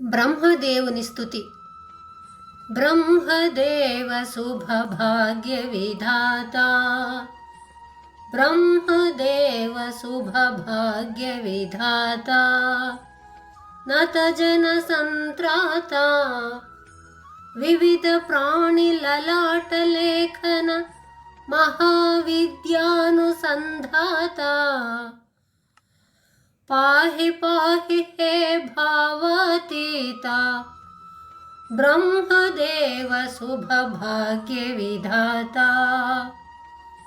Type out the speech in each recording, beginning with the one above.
బ్రహ్మదేవుని స్థుతి బ్రహ్మదేవ శుభభాగ్య విధాత బ్రహ్మదేవ శుభభాగ్య విధాత నత జన సంత్రాత వివిధ ప్రాణి లలాట లేఖన మహావిద్యానుసంధాత పాహి పాహి హే భావతీత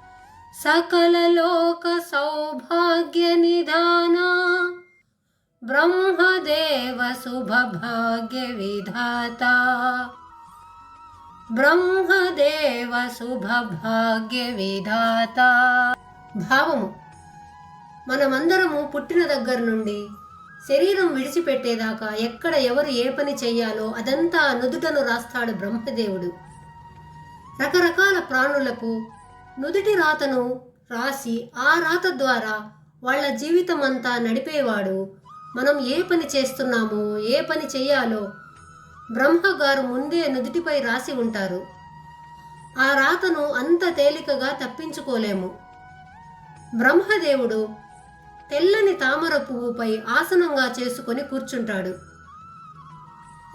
బ్రహ్మదేవ శుభభాగ్య విధాత బ్రహ్మదేవ శుభభాగ్య విధాత బ్రహ్మదేవ శుభభాగ్య విధాత బ్రహ్మదేవ శుభభాగ్య విధాత భావము. మనమందరము పుట్టిన దగ్గర నుండి శరీరం విడిచిపెట్టేదాకా ఎక్కడ ఎవరు ఏ పని చెయ్యాలో అదంతా నుదుటను రాస్తాడు బ్రహ్మదేవుడు. రకరకాల ప్రాణులకు నుదుటి రాతను రాసి ఆ రాత ద్వారా వాళ్ళ జీవితం అంతా నడిపేవాడు మనం ఏ పని చేస్తున్నామో ఏ పని చెయ్యాలో బ్రహ్మగారు ముందే నుదుటిపై రాసి ఉంటారు. ఆ రాతను అంత తేలికగా తప్పించుకోలేము. బ్రహ్మదేవుడు తెల్లని తామర పువ్వుపై ఆసనంగా చేసుకొని కూర్చుంటాడు.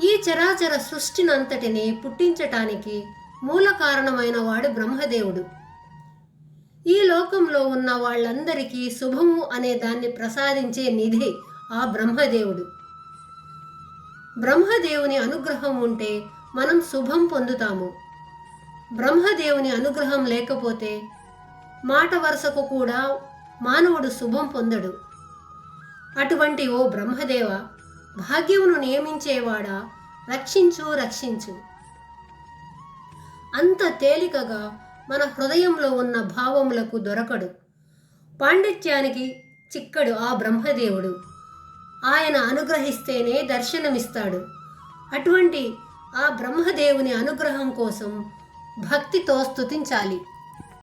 ఈ చరాచర సృష్టినంతటిని పుట్టించటానికి మూల కారణమైన వాడు బ్రహ్మదేవుడు. ఈ లోకంలో ఉన్న వాళ్ళందరికీ శుభము అనే దాన్ని ప్రసాదించే నిధి ఆ బ్రహ్మదేవుడు. బ్రహ్మదేవుని అనుగ్రహం ఉంటే మనం శుభం పొందుతాము. బ్రహ్మదేవుని అనుగ్రహం లేకపోతే మాట వరుసకు కూడా మానవుడు శుభం పొందడు. అటువంటి ఓ బ్రహ్మదేవ భాగ్యమును నియమించేవాడా రక్షించు రక్షించు. అంత తేలికగా మన హృదయంలో ఉన్న భావములకు దొరకడు. పాండిత్యానికి చిక్కడు ఆ బ్రహ్మదేవుడు. ఆయన అనుగ్రహిస్తేనే దర్శనమిస్తాడు. అటువంటి ఆ బ్రహ్మదేవుని అనుగ్రహం కోసం భక్తితో స్తుతించాలి.